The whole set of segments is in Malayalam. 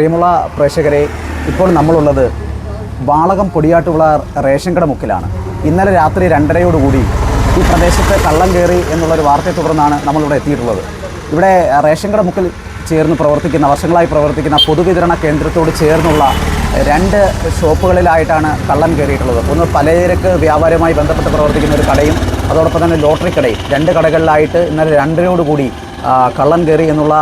പ്രിയമുള്ള പ്രേക്ഷകരെ ഇപ്പോൾ നമ്മളുള്ളത് വാളകം പൊടിയാട്ടുള്ള റേഷൻ കട മുക്കിലാണ്. ഇന്നലെ രാത്രി രണ്ടരയോടുകൂടി ഈ പ്രദേശത്ത് കള്ളം കയറി എന്നുള്ളൊരു വാർത്തയെ തുടർന്നാണ് നമ്മളിവിടെ എത്തിയിട്ടുള്ളത്. ഇവിടെ റേഷൻ കട മുക്കിൽ ചേർന്ന് പ്രവർത്തിക്കുന്ന വർഷങ്ങളായി പ്രവർത്തിക്കുന്ന പൊതുവിതരണ കേന്ദ്രത്തോട് ചേർന്നുള്ള രണ്ട് ഷോപ്പുകളിലായിട്ടാണ് കള്ളം കയറിയിട്ടുള്ളത്. ഒന്ന് പലചരക്ക് വ്യാപാരവുമായി ബന്ധപ്പെട്ട് പ്രവർത്തിക്കുന്ന ഒരു കടയും അതോടൊപ്പം തന്നെ ലോട്ടറി കടയും. രണ്ട് കടകളിലായിട്ട് ഇന്നലെ രണ്ടരയോടുകൂടി കള്ളം കയറി എന്നുള്ള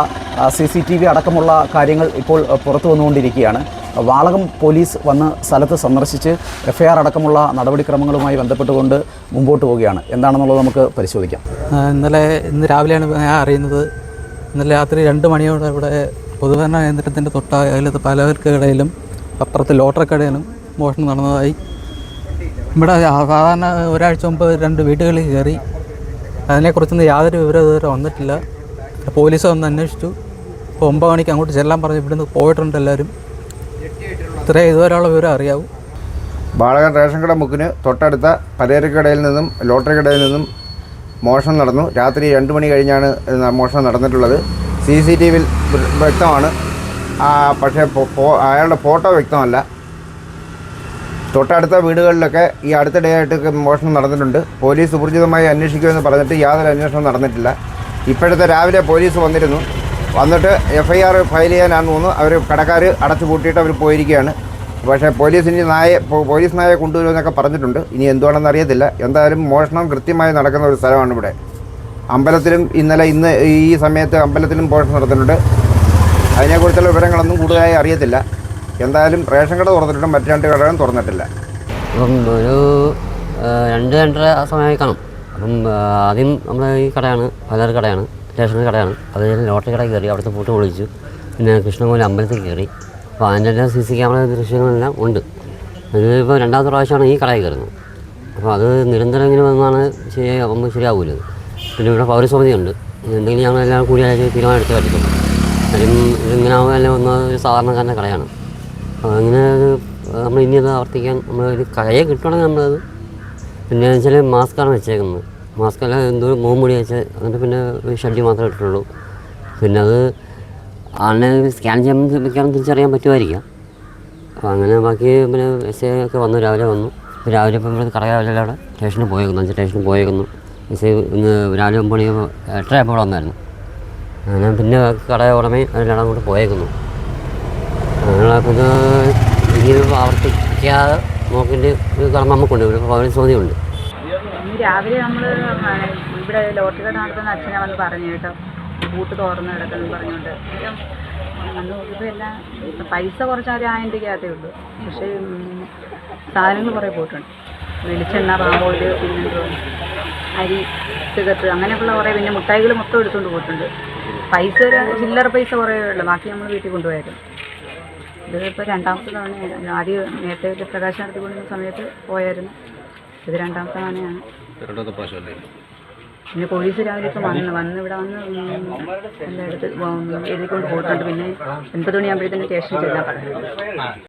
സി സി ടി വി അടക്കമുള്ള കാര്യങ്ങൾ ഇപ്പോൾ പുറത്തു വന്നുകൊണ്ടിരിക്കുകയാണ്. വാളകം പോലീസ് വന്ന് സ്ഥലത്ത് സന്ദർശിച്ച് എഫ്ഐആർ അടക്കമുള്ള നടപടിക്രമങ്ങളുമായി ബന്ധപ്പെട്ടുകൊണ്ട് മുമ്പോട്ട് പോവുകയാണ്. എന്താണെന്നുള്ളത് നമുക്ക് പരിശോധിക്കാം. ഇന്നലെ ഇന്ന് രാവിലെയാണ് ഞാൻ അറിയുന്നത്. ഇന്നലെ രാത്രി രണ്ട് മണിയോടെ ഇവിടെ പൊതുഭരണ കേന്ദ്രത്തിന്റെ തൊട്ട അയലത്ത് പത്രത്തിൽ ലോട്ടറിക്കടയിലും മോഷണം നടന്നതായി. ഇവിടെ സാധാരണ ഒരാഴ്ച മുമ്പ് രണ്ട് വീടുകളിൽ കയറി. അതിനെക്കുറിച്ചൊന്നും യാതൊരു വിവരവും ഇതുവരെ വന്നിട്ടില്ല. പോലീസ് വന്ന് അന്വേഷിച്ചു. ഇപ്പോൾ ഒമ്പത് മണിക്ക് അങ്ങോട്ട് ചെല്ലാൻ പറഞ്ഞു. ഇവിടുന്ന് പോയിട്ടുണ്ട് എല്ലാവരും. ഇത്രയും ഇതുവരെയുള്ള വിവരം അറിയാവൂ. ബാളകൻ റേഷൻ കട മുക്കിന് തൊട്ടടുത്ത പലചരക്കടയിൽ നിന്നും ലോട്ടറി കടയിൽ നിന്നും മോഷണം നടന്നു. രാത്രി രണ്ട് മണി കഴിഞ്ഞാണ് മോഷണം നടന്നിട്ടുള്ളത്. സി സി ടി വിയിൽ വ്യക്തമാണ്. പക്ഷേ അയാളുടെ ഫോട്ടോ വ്യക്തമല്ല. തൊട്ടടുത്ത വീടുകളിലൊക്കെ ഈ അടുത്തിടെയായിട്ട് മോഷണം നടന്നിട്ടുണ്ട്. പോലീസ് ഊർജിതമായി അന്വേഷിക്കുമെന്ന് പറഞ്ഞിട്ട് യാതൊരു അന്വേഷണവും നടന്നിട്ടില്ല. ഇപ്പോഴത്തെ രാവിലെ പോലീസ് വന്നിരുന്നു. വന്നിട്ട് എഫ് ഐ ആർ ഫയൽ ചെയ്യാനാണെന്ന് തോന്നുന്നു. അവർ കടക്കാർ അടച്ചു പൂട്ടിയിട്ട് അവർ പോയിരിക്കുകയാണ്. പക്ഷേ പോലീസ് ഇനി നായ പോലീസ് നായെ കൊണ്ടുവരുമെന്നൊക്കെ പറഞ്ഞിട്ടുണ്ട്. ഇനി എന്തുവാണെന്ന് അറിയത്തില്ല. എന്തായാലും മോഷണം കൃത്യമായി നടക്കുന്ന ഒരു സ്ഥലമാണ് ഇവിടെ. അമ്പലത്തിലും ഇന്നലെ ഇന്ന് ഈ സമയത്ത് അമ്പലത്തിലും മോഷണം നടത്തുന്നുണ്ട് അതിനെക്കുറിച്ചുള്ള വിവരങ്ങളൊന്നും കൂടുതലായി അറിയത്തില്ല. എന്തായാലും റേഷൻ കട തുറന്നിട്ടുണ്ട് മറ്റു രണ്ട് കടകളും തുറന്നിട്ടില്ല. ഒരു രണ്ട് രണ്ടര സമയമായി കാണും. അപ്പം ആദ്യം നമ്മൾ ഈ കടയാണ് പലചരക്ക് കടയാണ് സ്റ്റേഷനറി കടയാണ്. അത് കഴിഞ്ഞ് ലോട്ടറി കട കയറി അവിടുത്തെ പൂട്ട് പൊളിച്ചു. പിന്നെ കൃഷ്ണകോലി അമ്പലത്തിൽ കയറി. അപ്പോൾ അതിന്റെ എല്ലാം സി സി ക്യാമറ ദൃശ്യങ്ങളെല്ലാം ഉണ്ട്. ഇതിപ്പോൾ രണ്ടാമത്തെ പ്രാവശ്യമാണ് ഈ കടയിൽ കയറുന്നത്. അപ്പോൾ അത് നിരന്തരം ഇങ്ങനെ വന്നാണ് ശരിയായി അപ്പം ശരിയാവില്ല പിന്നെ ഇവിടെ പൗരസമിതി ഉണ്ട് എന്തെങ്കിലും ഞങ്ങളെല്ലാം കൂടി ആയിട്ട് തീരുമാനം എടുത്ത് പറ്റത്തുള്ളൂ കാര്യം ഇതിങ്ങനെ ആവുമ്പോൾ വന്ന ഒരു സാധാരണക്കാരന്റെ കടയാണ്. അങ്ങനെ നമ്മൾ ഇനി അത് ആവർത്തിക്കാൻ നമ്മൾ ഒരു കടയെ കിട്ടുകയാണെങ്കിൽ നമ്മളത് പിന്നെ വെച്ചാൽ മാസ്കാണ് വെച്ചേക്കുന്നത് മാസ്ക് അല്ല എന്തോ മുഖംമൂടി വെച്ച് എന്നിട്ട് പിന്നെ ഷഡ്ഡി മാത്രമേ ഇട്ടിട്ടുള്ളൂ. പിന്നെ അത് ആളിനെ സ്കാൻ മിക്കവാറും തിരിച്ചറിയാൻ പറ്റുമായിരിക്കാം. അങ്ങനെ ബാക്കി പിന്നെ എസ് ഐ ഒക്കെ വന്നു രാവിലെ വന്നു. രാവിലെ ഇപ്പം ഇവിടെ കടകാവിലെ അവിടെ സ്റ്റേഷനിൽ പോയേക്കുന്നു അഞ്ച് സ്റ്റേഷനിൽ പോയേക്കുന്നു. എസ് ഐ ഇന്ന് രാവിലെ ഒമ്പത് മണിയാകുമ്പോൾ ആയപ്പോൾ ഇവിടെ വന്നായിരുന്നു. അങ്ങനെ പിന്നെ കട ഉടമയും അതിലെല്ലാം കൂടെ പോയേക്കുന്നു. അപ്പോൾ ഇത് ഇനി ആവർത്തിക്കാതെ ഒരു കടമ നമുക്കുണ്ട് ഉണ്ട്. ഇന്ന് രാവിലെ നമ്മൾ ഇവിടെ ലോട്ടറി കട നടത്തുന്ന അച്ഛനെ വന്ന് പറഞ്ഞു കേട്ടോ. കൂട്ട് തുറന്ന് കിടക്കുന്നു പറഞ്ഞുകൊണ്ട്. വന്ന് എല്ലാം പൈസ കുറച്ച് ഒരു ആയിരം ഉള്ളൂ. പക്ഷേ സാധനങ്ങൾ കുറേ പോയിട്ടുണ്ട്. വെളിച്ചെണ്ണ പാമ്പോയിൽ പിന്നെ അരി സിഗത്ത് അങ്ങനെയൊക്കെയുള്ള കുറേ പിന്നെ മുട്ടായികൾ മൊത്തം എടുത്തുകൊണ്ട് പോയിട്ടുണ്ട്. പൈസ ഒരു ചില്ലറ പൈസ കുറേ ഉള്ളൂ. ബാക്കി നമ്മൾ വീട്ടിൽ കൊണ്ടുപോയായിരുന്നു ഇത് ഇപ്പോൾ രണ്ടാമത്തെ തവണയാണ് ആദ്യം നേരത്തെ പ്രകാശം നടത്തിക്കൊണ്ടിരുന്ന സമയത്ത് പോയായിരുന്നു. ഇത് രണ്ടാമത്തെ തവണയാണ് പിന്നെ പോലീസ് രാവിലെ ഇപ്പം വന്നു വന്ന് ഇവിടെ വന്ന് എല്ലായിടത്ത് എഴുതിക്കൊണ്ട് പോയിട്ടുണ്ട്. പിന്നെ ഒൻപത് മണിയാകുമ്പോഴത്തേനും സ്റ്റേഷനിൽ ചെല്ലാൻ പറഞ്ഞു.